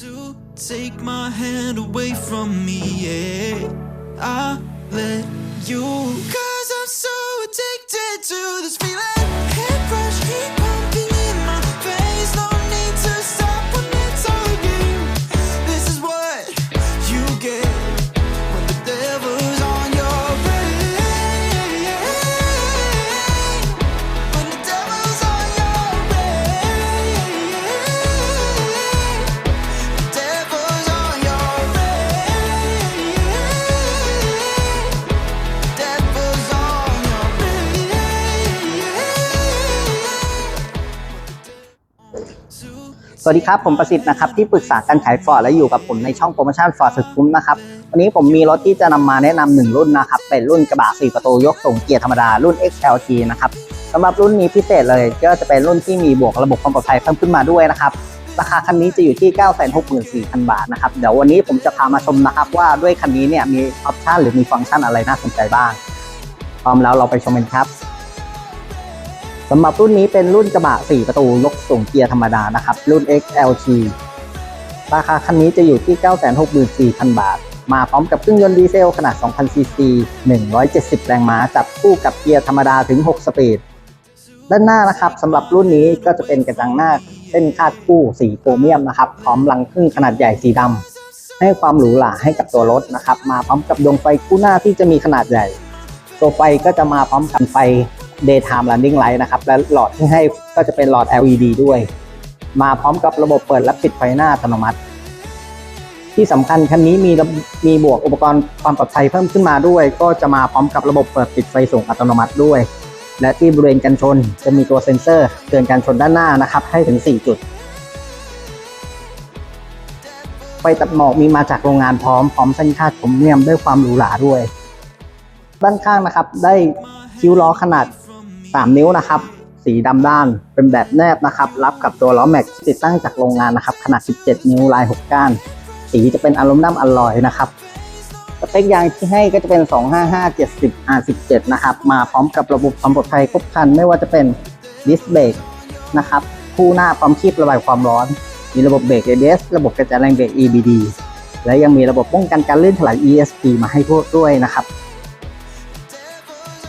to take my hand away from me, yeah. I let you. Cause I'm so addicted to this feeling. สวัสดีครับ ผมประสิทธิ์นะครับที่ปรึกษาการขายฟอร์ดและอยู่กับผมในช่องโปรโมชั่นฟอร์ดสุดคุ้มนะครับวันนี้ผมมีรถที่จะนำมาแนะนำหนึ่งรุ่นนะครับเป็นรุ่นกระบะ4ประตูยกส่งเกียร์ธรรมดารุ่น XLT นะครับสำหรับรุ่นนี้พิเศษเลยก็จะเป็นรุ่นที่มีบวกระบบความปลอดภัยเพิ่มขึ้นมาด้วยนะครับราคาคันนี้จะอยู่ที่ 964,000 บาทนะครับเดี๋ยววันนี้ผมจะพามาชมนะครับว่าด้วยคันนี้เนี่ยมีออปชันหรือมีฟังก์ชันอะไรน่าสนใจบ้างพร้อมแล้วเราไปชมกันครับ สำหรับรุ่นนี้เป็นรุ่นกระบะ 4 ประตูยกส่งเกียร์ธรรมดานะครับ รุ่น XLT ราคาคันนี้จะอยู่ที่ 964,000 บาท มาพร้อมกับเครื่องยนต์ดีเซลขนาด 2,000 ซีซี 170 แรงม้า จับคู่กับเกียร์ธรรมดาถึง 6 สปีด ด้านหน้านะครับสำหรับรุ่นนี้ก็จะเป็นกระจังหน้าเส้นคาดคู่สีโครเมียมนะครับ พร้อมรังพึ่งขนาดใหญ่สีดำให้ความหรูหราให้กับตัวรถนะครับ มาพร้อมกับดวงไฟคู่หน้าที่จะมีขนาดใหญ่ ตัวไฟก็จะมาพร้อมกับไฟ daytime running light นะครับ และหลอดที่ให้ก็จะเป็นหลอด LED ด้วย มาพร้อมกับระบบเปิดและปิดไฟหน้าอัตโนมัติ ที่สำคัญคันนี้มีมีบวกอุปกรณ์ความปลอดภัยเพิ่มขึ้นมาด้วย ก็จะมาพร้อมกับระบบเปิดปิดไฟสูงอัตโนมัติด้วย และที่บริเวณกันชนจะมีตัวเซ็นเซอร์เตือนการชนด้านหน้านะครับให้ถึง 4 จุดไฟตัดหมอกมีมาจากโรงงานพร้อมพร้อมเส้นคาดผมเนียมด้วยความหรูหราด้วย ด้านข้างนะครับ ได้คิ้วล้อขนาด 3 นิ้วนะครับ สีดำด้านเป็นแบบแนบนะครับ รับกับตัวล้อแม็กที่ติดตั้งจากโรงงานนะครับ ขนาด 17 นิ้วลาย 6 ก้าน สีจะเป็นอลูมิเนียมอลลอยนะครับสเปคยางที่ให้ก็จะเป็น 255 70 R17 นะครับ มาพร้อมกับระบบความปลอดภัยครบครัน ไม่ว่าจะเป็นดิสเบรกนะครับคู่หน้าพร้อมคีบระบายความร้อน มีระบบเบรก ABS ระบบกระจายแรงเบรก EBD และยังมีระบบป้องกันการลื่นถลาย ESP มาให้พวกด้วยนะครับ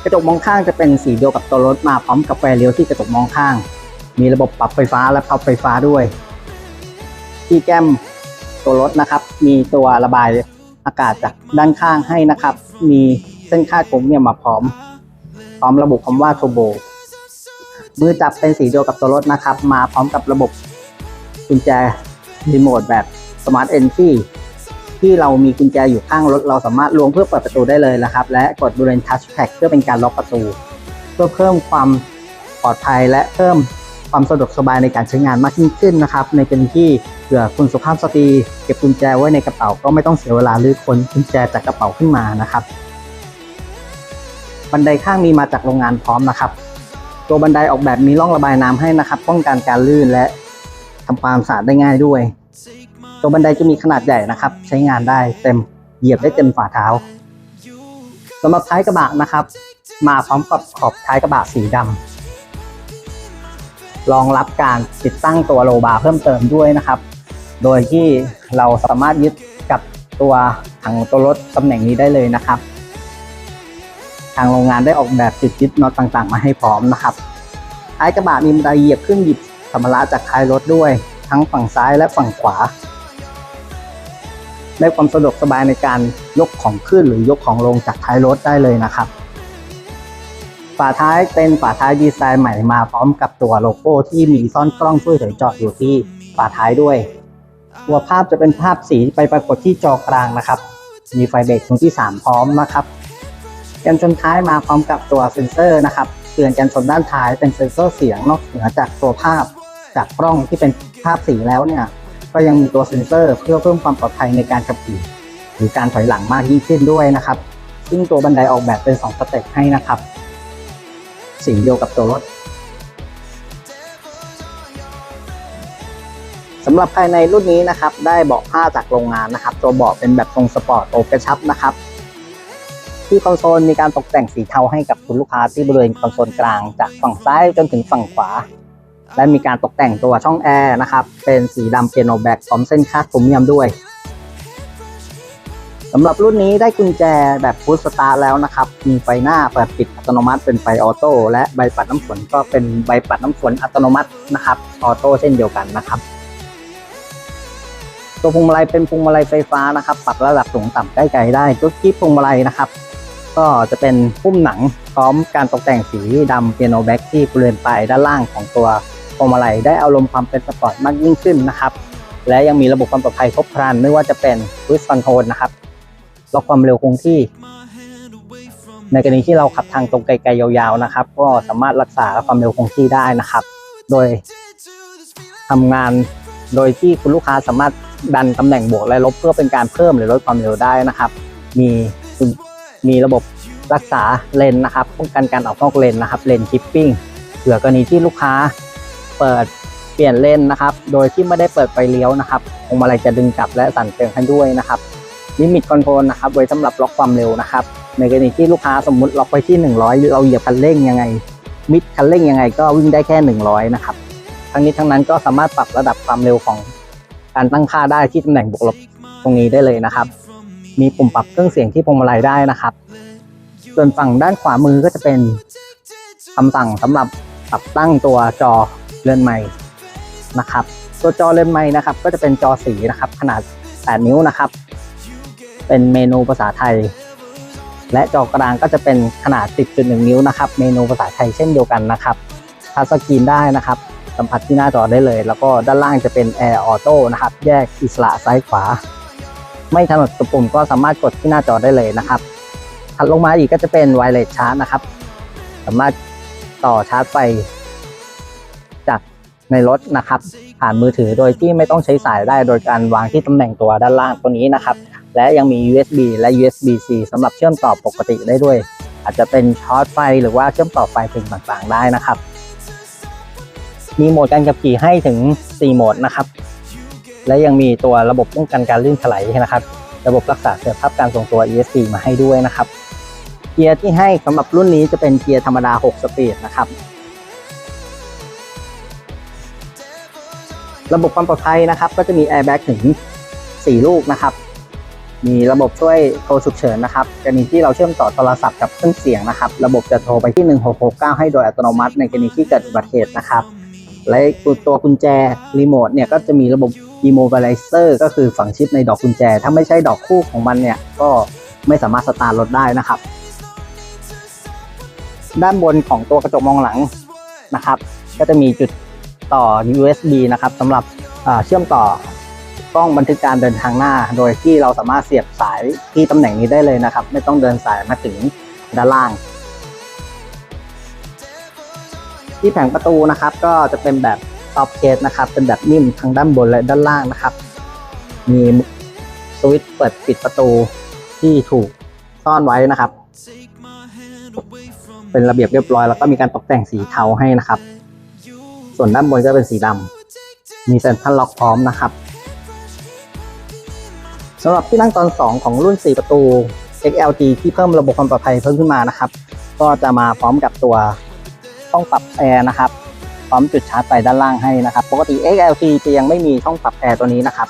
กระจกมองข้างจะเป็นสีเดียวกับตัวรถมาพร้อมกับไฟเลี้ยวที่กระจกมองข้าง มีระบบปรับไฟฟ้าและพับไฟฟ้าด้วย ที่แก้มตัวรถนะครับ มีตัวระบายอากาศจากด้านข้างให้นะครับ มีเส้นคาดผมเนี่ยมาพร้อม พร้อมระบุคำว่า Turbo มือจับเป็นสีเดียวกับตัวรถนะครับ มาพร้อมกับระบบกุญแจรีโมทแบบ Smart Entry ที่เร ที่เรามีกุญแจอยู่ข้างรถ เราสามารถล้วงเพื่อเปิดประตูได้เลยนะครับ และกดบริเวณ Touch Pad เพื่อเป็นการล็อกประตู เพื่อเพิ่มความปลอดภัยและเพิ่มความสะดวกสบายในการใช้งานมากยิ่งขึ้นนะครับ ในเป็นที่เผื่อคุณสุภาพสตรีเก็บกุญแจไว้ในกระเป๋าก็ไม่ต้องเสียเวลาลื้อค้นกุญแจจากกระเป๋าขึ้นมานะครับบันไดข้างมีมาจากโรงงานพร้อมนะครับ ตัวบันไดออกแบบมีร่องระบายน้ำให้นะครับ ป้องกันการลื่นและทำความสะอาดได้ง่ายด้วย ตัวบันไดจะมีขนาดใหญ่นะครับ ใช้งานได้เต็มเหยียบได้เต็มฝ่าเท้าสำหรับท้ายกระบะนะครับ มาพร้อมกับขอบท้ายกระบะสีดำรองรับการติดตั้งตัวโลบาร์เพิ่มเติมด้วยนะครับ โดยที่เราสามารถยึดกับตัวถังตัวรถตำแหน่งนี้ได้เลยนะครับ ทางโรงงานได้ออกแบบติดยึดน็อตต่างๆ มาให้พร้อมนะครับท้ายกระบะมีบันไดเหยียบขึ้นหยิบสัมภาระจากท้ายรถด้วย ทั้งฝั่งซ้ายและฝั่งขวา ได้ความสะดวกสบายในการยกของขึ้นหรือยกของลงจากท้ายรถได้เลยนะครับ ฝาท้ายเป็นฝาท้ายดีไซน์ใหม่มาพร้อมกับตัวโลโก้ที่มีซ่อนกล้องช่วยเหลือจอดอยู่ที่ฝาท้ายด้วย ตัวภาพจะเป็นภาพสีไปปรากฏที่จอกลางนะครับ มีไฟเบรกตรงที่ 3 พร้อมนะครับกันชนท้ายมาพร้อมกับตัวเซ็นเซอร์นะครับเตือนกันชนด้านท้ายเป็นเซ็นเซอร์เสียงนอกเหนือจากตัวภาพจากกล้องที่เป็นภาพสีแล้วเนี่ย ก็ยังมีตัวเซ็นเซอร์ เพื่อเพิ่มความปลอดภัยในการขับขี่ หรือการถอยหลังมากยิ่งขึ้นด้วยนะครับ ซึ่งตัวบันไดออกแบบเป็น 2 สเต็ปให้นะครับสีเดียวกับตัวรถสำหรับภายในรุ่นนี้นะครับ ได้เบาะผ้าจากโรงงานนะครับ ตัวเบาะเป็นแบบทรงสปอร์ตโอกระชับนะครับ ที่คอนโซลมีการตกแต่งสีเทาให้กับคุณลูกค้าที่บริเวณคอนโซลกลาง จากฝั่งซ้ายจนถึงฝั่งขวา และมีการตกแต่งตัวช่องแอร์นะครับ เป็นสีดำเปียโนแบ็กพร้อมเส้นคาดโครเมียมด้วยสำหรับรุ่นนี้ได้กุญแจแบบพุชสตาร์แล้วนะครับ มีไฟหน้าเปิดปิดอัตโนมัติเป็นไฟออโต้และใบปัดน้ำฝนก็เป็นใบปัดน้ำฝนอัตโนมัตินะครับออโต้เช่นเดียวกันนะครับ ตัวพวงมาลัยเป็นพวงมาลัยไฟฟ้านะครับ ปรับระดับสูงต่ำใกล้ไกลได้ตัวกิ๊บพวงมาลัยนะครับ ก็จะเป็นพุ่มหนังพร้อมการตกแต่งสีดำเปียโนแบ็กที่บริเวณปลายด้านล่างของตัว วงมาลัยได้อารมณ์ความเป็นสปอร์ตมากยิ่งขึ้นนะครับ และยังมีระบบความปลอดภัยครบครันไม่ว่าจะเป็น cruise control นะครับล็อกความเร็วคงที่ ในกรณีที่เราขับทางตรงไกลๆยาวๆนะครับ ก็สามารถรักษาความเร็วคงที่ได้นะครับ โดยทำงานโดยที่คุณลูกค้าสามารถดันตำแหน่งบวกและลบเพื่อเป็นการเพิ่มหรือลดความเร็วได้นะครับ มีมีระบบรักษาเลนนะครับป้องกันการออกนอกเลนนะครับเลนคิปปิ้งเผื่อกรณีที่ลูกค้า เปิดเปลี่ยนเลนนะครับ โดยที่ไม่ได้เปิดไฟเลี้ยวนะครับพวงมาลัยจะดึงกลับและสั่นเตือนให้ด้วยนะครับลิมิตคอนโทรลนะครับ ไว้สำหรับล็อกความเร็วนะครับ ในกรณีที่ลูกค้าสมมุติล็อกไปที่ 100 เราเหยียบคันเร่งยังไง มิดคันเร่งยังไงก็วิ่งได้แค่ 100 นะครับ ทั้งนี้ทั้งนั้นก็สามารถปรับระดับความเร็วของการตั้งค่าได้ที่ตำแหน่งบวกลบตรงนี้ได้เลยนะครับ มีปุ่มปรับเครื่องเสียงที่พวงมาลัยได้นะครับ ส่วนฝั่งด้านขวามือก็จะเป็นคำสั่งสำหรับปรับตั้งตัวจอ เรือนใหม่นะครับตัวจอเรือนใหม่นะครับ ก็จะเป็นจอสีนะครับ ขนาด 8 นิ้วนะครับ เป็นเมนูภาษาไทย และจอกลางก็จะเป็นขนาด 10.1 นิ้วนะครับ เมนูภาษาไทยเช่นเดียวกันนะครับทัชสกรีนได้นะครับ สัมผัสที่หน้าจอได้เลย แล้วก็ด้านล่างจะเป็น Air Auto นะครับ แยกอิสระซ้ายขวา ไม่ถนัดตัวปุ่มก็สามารถกดที่หน้าจอได้เลยนะครับถัดลงมาอีกก็จะเป็นไวเลสชาร์จนะครับ สามารถต่อชาร์จไฟ ในรถนะครับ ผ่านมือถือโดยที่ไม่ต้องใช้สายได้โดยการวางที่ตำแหน่งตัวด้านล่างตัวนี้นะครับ และยังมี USB และ USB-C สำหรับเชื่อมต่อปกติได้ด้วย อาจจะเป็นชาร์จไฟหรือว่าเชื่อมต่อไฟถึงต่างๆ ได้นะครับ มีโหมดการขับขี่ให้ถึง 4 โหมดนะครับ และยังมีตัวระบบป้องกันการลื่นถลายนะครับ ระบบรักษาเสถียรภาพการทรงตัว ESC มาให้ด้วยนะครับเกียร์ที่ให้สำหรับรุ่นนี้จะเป็นเกียร์ธรรมดา 6 สปีดนะครับ ระบบความปลอดภัยนะครับ ก็จะมีแอร์แบ็กถึง 4 ลูกนะครับ มีระบบช่วยโทรฉุกเฉินนะครับกรณีที่เราเชื่อมต่อโทรศัพท์กับเครื่องเสียงนะครับ ระบบจะโทรไปที่ 1669 ให้โดยอัตโนมัติ ในกรณีที่เกิดอุบัติเหตุนะครับ และตัวกุญแจรีโมทเนี่ยก็จะมีระบบ immobilizer ก็คือฝังชิปในดอกกุญแจ ถ้าไม่ใช่ดอกคู่ของมันเนี่ยก็ไม่สามารถสตาร์ทรถได้นะครับ ด้านบนของตัวกระจกมองหลังนะครับ ก็จะมีจุด ต่อ USB นะครับสำหรับเชื่อมต่อกล้องบันทึกการเดินทางหน้า โดยที่เราสามารถเสียบสายที่ตำแหน่งนี้ได้เลยนะครับ ไม่ต้องเดินสายมาถึงด้านล่าง ที่แผงประตูนะครับ ก็จะเป็นแบบซอฟเคสนะครับ เป็นแบบนิ่มทั้งด้านบนและด้านล่างนะครับ มีสวิตช์เปิดปิดประตูที่ถูกซ่อนไว้นะครับ เป็นระเบียบเรียบร้อย แล้วก็มีการตกแต่งสีเทาให้นะครับ ส่วนด้านบนก็เป็นสีดำมีเซ็นทรัลล็อกพร้อมนะครับสำหรับที่นั่งตอน 2 ของรุ่น 4 ประตู XLG ที่เพิ่มระบบความปลอดภัยเพิ่มขึ้นมานะครับ ก็จะมาพร้อมกับตัวช่องปรับแอร์นะครับ พร้อมจุดชาร์จไฟด้านล่างให้นะครับ ปกติ XLG จะยังไม่มีช่องปรับแอร์ตัวนี้นะครับ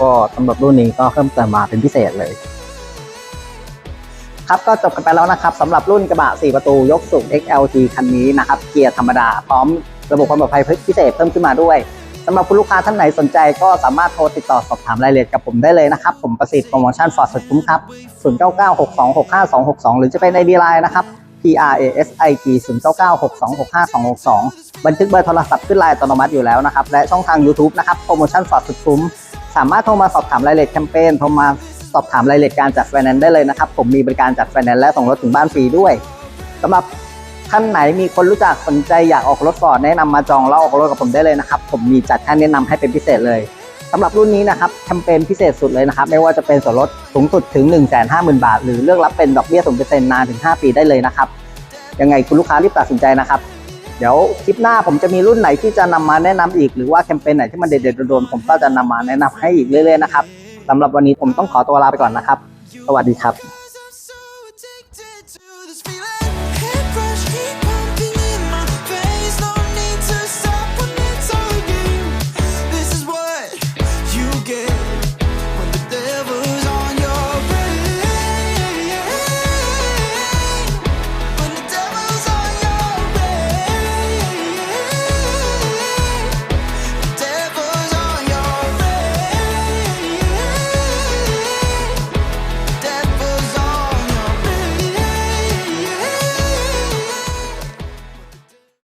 ก็สำหรับรุ่นนี้ก็เพิ่มเติมมาเป็นพิเศษเลย ครับก็จบกันไปแล้วนะครับสำหรับรุ่นกระบะ 4 ประตูยกสูง XLT คันนี้นะครับ เกียร์ธรรมดาพร้อม ระบบความปลอดภัยพิเศษเพิ่มขึ้นมาด้วยสำหรับคุณลูกค้าท่านไหนสนใจก็สามารถโทรติดต่อสอบถามรายละเอียดกับผมได้เลยนะครับ ผมประสิทธิ์โปรโมชั่นฟอร์ดสุดคุ้มครับ 0996265262 หรือจะเป็นในดีไลน์นะครับ P R A S I T 0996265262 บันทึกเบอร์โทรศัพท์ขึ้นไลน์อัตโนมัติอยู่แล้วนะครับ และช่องทาง YouTube นะครับโปรโมชั่นฟอร์ดสุดคุ้ม สามารถโทรมาสอบถามรายละเอียดแคมเปญโทรมาสอบถามรายละเอียดการจัดไฟแนนซ์ได้เลยนะครับผมมีบริการจัดไฟแนนซ์และส่งรถถึงบ้านฟรีด้วยสำหรับ ท่านไหนมีคนรู้จักสนใจอยากออกรถฟอร์ดแนะนำมาจองแล้วออกรถกับผมได้เลยนะครับ ผมมีจัดค่าแนะนำให้เป็นพิเศษเลยสำหรับรุ่นนี้นะครับแคมเปญพิเศษสุดเลยนะครับ ไม่ว่าจะเป็นส่วนลดสูงสุดถึง 1 5 0 0 0 0 บาท หรือเลือกรับเป็นดอกเบี้ย0%นนานถึง 5 ปีได้เลยนะครับ ยังไงคุณลูกค้ารีบตัดสินใจนะครับ เดี๋ยวคลิปหน้าผมจะมีรุ่นไหนที่จะนำมาแนะนำอีก หรือว่าแคมเปญไหนที่มันเด็ดๆโดนๆผมก็จะนำมาแนะนำให้อีกเรื่อยๆนะครับสำหรับวันนี้ผมต้องขอตัวลาไปก่อนนะครับ สวัสดีครับ